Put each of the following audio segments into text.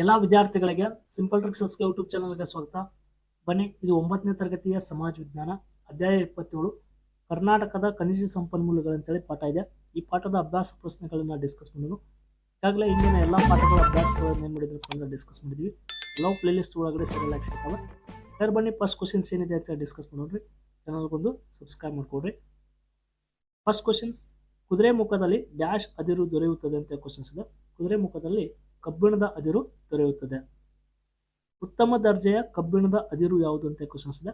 ಎಲ್ಲ ವಿದ್ಯಾರ್ಥಿಗಳಿಗೆ simple ಟ್ರಿಕ್ಸಸ್ಗೆ YouTube ಚಾನಲ್ಗೆ ಸ್ವಾಗತ. ಬನ್ನಿ, ಇದು ಒಂಬತ್ತನೇ ತರಗತಿಯ ಸಮಾಜ ವಿಜ್ಞಾನ, ಅಧ್ಯಾಯ ಇಪ್ಪತ್ತೇಳು, ಕರ್ನಾಟಕದ ಖನಿಜ ಸಂಪನ್ಮೂಲಗಳಂತೇಳಿ ಪಾಠ ಇದೆ. ಈ ಪಾಠದ ಅಭ್ಯಾಸ ಪ್ರಶ್ನೆಗಳನ್ನು ಡಿಸ್ಕಸ್ ಮಾಡೋಣ ಈಗಾಗಲೇ ಇಂದಿನ ಎಲ್ಲ ಪಾಠಗಳ ಅಭ್ಯಾಸಗಳನ್ನು ಏನು ಮಾಡಿದ್ರು ಅಂತ ಡಿಸ್ಕಸ್ ಮಾಡಿದ್ವಿ. ಎಲ್ಲ ಪ್ಲೇ ಲಿಸ್ಟ್ ಒಳಗಡೆ ಸರಿಯಲ್ಲ ಸಿಗ್ತಾವೆ ಯಾರು ಬನ್ನಿ ಫಸ್ಟ್ ಕ್ವಶನ್ಸ್ ಏನಿದೆ ಅಂತ ಡಿಸ್ಕಸ್ ಮಾಡೋಣ್ರಿ. ಚಾನಲ್ಗೊಂದು ಸಬ್ಸ್ಕ್ರೈಬ್ ಮಾಡ್ಕೊಡ್ರಿ. ಫಸ್ಟ್ ಕ್ವಶನ್ಸ್ ಕುದುರೆ ಮುಖದಲ್ಲಿ ಡ್ಯಾಶ್ ಅದಿರು ದೊರೆಯುತ್ತದೆ ಅಂತ ಕ್ವಶನ್ಸ್ ಇದೆ. ಕುದುರೆ ಮುಖದಲ್ಲಿ ಕಬ್ಬಿಣದ ಅದಿರು ದೊರೆಯುತ್ತದೆ. ಉತ್ತಮ ದರ್ಜೆಯ ಕಬ್ಬಿಣದ ಅದಿರು ಯಾವುದು ಅಂತ ಕ್ವಶನ್ಸ್ ಇದೆ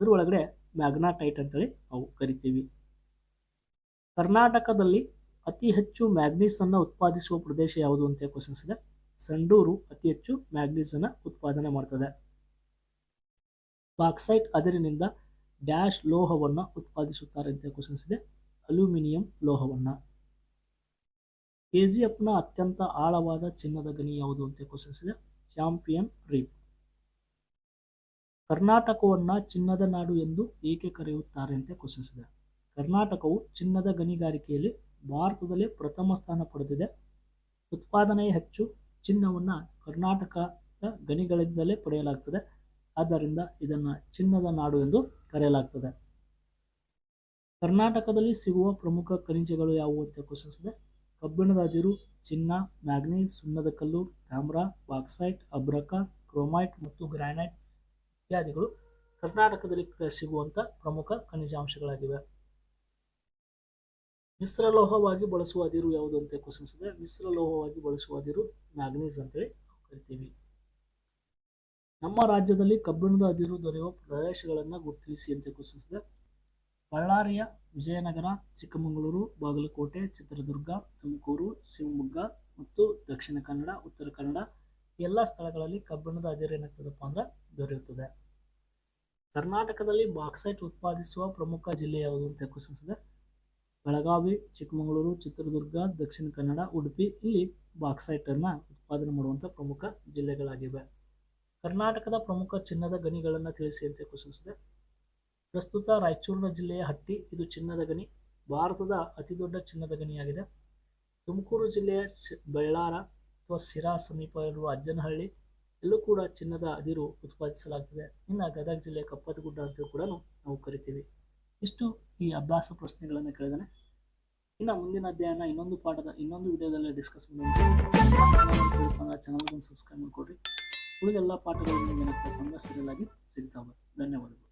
ಅದ್ರ ಒಳಗಡೆ ಮ್ಯಾಗ್ನಾಟೈಟ್ ಅಂತೇಳಿ ನಾವು ಕರಿತೀವಿ. ಕರ್ನಾಟಕದಲ್ಲಿ ಅತಿ ಹೆಚ್ಚು ಮ್ಯಾಗ್ನೀಸ್ ಅನ್ನ ಉತ್ಪಾದಿಸುವ ಪ್ರದೇಶ ಯಾವುದು ಅಂತ ಕ್ವಶನ್ಸ್ ಇದೆ ಸಂಡೂರು ಅತಿ ಹೆಚ್ಚು ಮ್ಯಾಗ್ನೀಸ್ ಅನ್ನ ಉತ್ಪಾದನೆ ಮಾಡ್ತದೆ. ಬಾಕ್ಸೈಟ್ ಅದಿರಿನಿಂದ ಡ್ಯಾಶ್ ಲೋಹವನ್ನು ಉತ್ಪಾದಿಸುತ್ತಾರೆ ಅಂತ ಕ್ವಶನ್ಸ್ ಇದೆ ಅಲ್ಯೂಮಿನಿಯಂ ಲೋಹವನ್ನ. ಕೆಜಿಎಫ್ನ ಅತ್ಯಂತ ಆಳವಾದ ಚಿನ್ನದ ಗಣಿ ಯಾವುದು ಅಂತ ಕ್ವಶನ್ಸ್ ಇದೆ. ಚಾಂಪಿಯನ್ ರೀಪ್ ಕರ್ನಾಟಕವನ್ನು ಚಿನ್ನದ ನಾಡು ಎಂದು ಏಕೆ ಕರೆಯುತ್ತಾರೆ ಅಂತ ಕ್ವಶನ್ಸ್ ಇದೆ. ಕರ್ನಾಟಕವು ಚಿನ್ನದ ಗಣಿಗಾರಿಕೆಯಲ್ಲಿ ಭಾರತದಲ್ಲಿ ಪ್ರಥಮ ಸ್ಥಾನ ಪಡೆದಿದೆ. ಉತ್ಪಾದನೆ ಹೆಚ್ಚು, ಚಿನ್ನವನ್ನು ಕರ್ನಾಟಕದ ಗಣಿಗಳಿಂದಲೇ ಪಡೆಯಲಾಗ್ತದೆ. ಆದ್ದರಿಂದ ಇದನ್ನು ಚಿನ್ನದ ನಾಡು ಎಂದು ಕರೆಯಲಾಗ್ತದೆ. ಕರ್ನಾಟಕದಲ್ಲಿ ಸಿಗುವ ಪ್ರಮುಖ ಖನಿಜಗಳು ಯಾವುವು ಅಂತ ಕ್ವಶನ್ಸ್ ಇದೆ. ಕಬ್ಬಿಣದ ಅದಿರು ಚಿನ್ನ, ಮ್ಯಾಗ್ನೀಸ್, ಸುಣ್ಣದ ಕಲ್ಲು, ತಾಮ್ರ, ಬಾಕ್ಸೈಟ್, ಅಬ್ರಕ, ಕ್ರೋಮೈಟ್ ಮತ್ತು ಗ್ರಾನೈಟ್ ಇತ್ಯಾದಿಗಳು ಕರ್ನಾಟಕದಲ್ಲಿ ಸಿಗುವಂತ ಪ್ರಮುಖ ಖನಿಜಾಂಶಗಳಾಗಿವೆ. ಮಿಶ್ರ ಲೋಹವಾಗಿ ಬಳಸುವ ಅದಿರು ಯಾವುದು ಅಂತ ಕ್ವಶನ್ಸ್ ಇದೆ ಮಿಶ್ರ ಲೋಹವಾಗಿ ಬಳಸುವ ಅದಿರು ಮ್ಯಾಗ್ನೀಸ್ ಅಂತೇಳಿ ಕರಿತೀವಿ. ನಮ್ಮ ರಾಜ್ಯದಲ್ಲಿ ಕಬ್ಬಿಣದ ಅದಿರು ದೊರೆಯುವ ಪ್ರದೇಶಗಳನ್ನು ಗುರುತಿಸಿ ಅಂತ ಕ್ವಶನ್ಸ್ ಬಳ್ಳಾರಿಯ ವಿಜಯನಗರ, ಚಿಕ್ಕಮಗಳೂರು, ಬಾಗಲಕೋಟೆ, ಚಿತ್ರದುರ್ಗ, ತುಮಕೂರು, ಶಿವಮೊಗ್ಗ ಮತ್ತು ದಕ್ಷಿಣ ಕನ್ನಡ, ಉತ್ತರ ಕನ್ನಡ ಎಲ್ಲ ಸ್ಥಳಗಳಲ್ಲಿ ಕಬ್ಬಿಣದ ಅದಿರು ಏನಾಗ್ತದಪ್ಪ ಅಂದ್ರೆ ದೊರೆಯುತ್ತದೆ. ಕರ್ನಾಟಕದಲ್ಲಿ ಬಾಕ್ಸೈಟ್ ಉತ್ಪಾದಿಸುವ ಪ್ರಮುಖ ಜಿಲ್ಲೆ ಯಾವುದು ಅಂತ ಇದೆ ಬೆಳಗಾವಿ, ಚಿಕ್ಕಮಗಳೂರು, ಚಿತ್ರದುರ್ಗ, ದಕ್ಷಿಣ ಕನ್ನಡ, ಉಡುಪಿ ಇಲ್ಲಿ ಬಾಕ್ಸೈಟ್ ಅನ್ನ ಉತ್ಪಾದನೆ ಮಾಡುವಂಥ ಪ್ರಮುಖ ಜಿಲ್ಲೆಗಳಾಗಿವೆ. ಕರ್ನಾಟಕದ ಪ್ರಮುಖ ಚಿನ್ನದ ಗಣಿಗಳನ್ನು ತಿಳಿಸಿ ಅಂತ ಇದೆ ಪ್ರಸ್ತುತ ರಾಯಚೂರಿನ ಜಿಲ್ಲೆಯ ಹಟ್ಟಿ, ಇದು ಚಿನ್ನದ ಗಣಿ. ಭಾರತದ ಅತಿ ದೊಡ್ಡ ಚಿನ್ನದ ಗಣಿಯಾಗಿದೆ. ತುಮಕೂರು ಜಿಲ್ಲೆಯ ಬೆಳ್ಳಾರ ಅಥವಾ ಸಿರಾ ಸಮೀಪ ಇರುವ ಅಜ್ಜನಹಳ್ಳಿ ಎಲ್ಲೂ ಕೂಡ ಚಿನ್ನದ ಅದಿರು ಉತ್ಪಾದಿಸಲಾಗ್ತದೆ. ಇನ್ನು ಗದಗ ಜಿಲ್ಲೆಯ ಕಪ್ಪತಗುಡ್ಡ ಅಂತ ಕೂಡ ನಾವು ಕರಿತೀವಿ. ಇಷ್ಟು ಈ ಅಭ್ಯಾಸ ಪ್ರಶ್ನೆಗಳನ್ನು ಕೇಳಿದಾನೆ. ಇನ್ನು ಮುಂದಿನ ಅಧ್ಯಯನ ಇನ್ನೊಂದು ಪಾಠದ ಇನ್ನೊಂದು ವಿಡಿಯೋದಲ್ಲಿ ಡಿಸ್ಕಸ್ ಮಾಡೋಣ. ಚಾನಲ್ಗೊಂದು ಸಬ್ಸ್ಕ್ರೈಬ್ ಮಾಡಿಕೊಡ್ರಿ. ಉಳಿದೆಲ್ಲ ಪಾಠಗಳನ್ನು ಸಿಗ್ತಾವೆ. ಧನ್ಯವಾದಗಳು.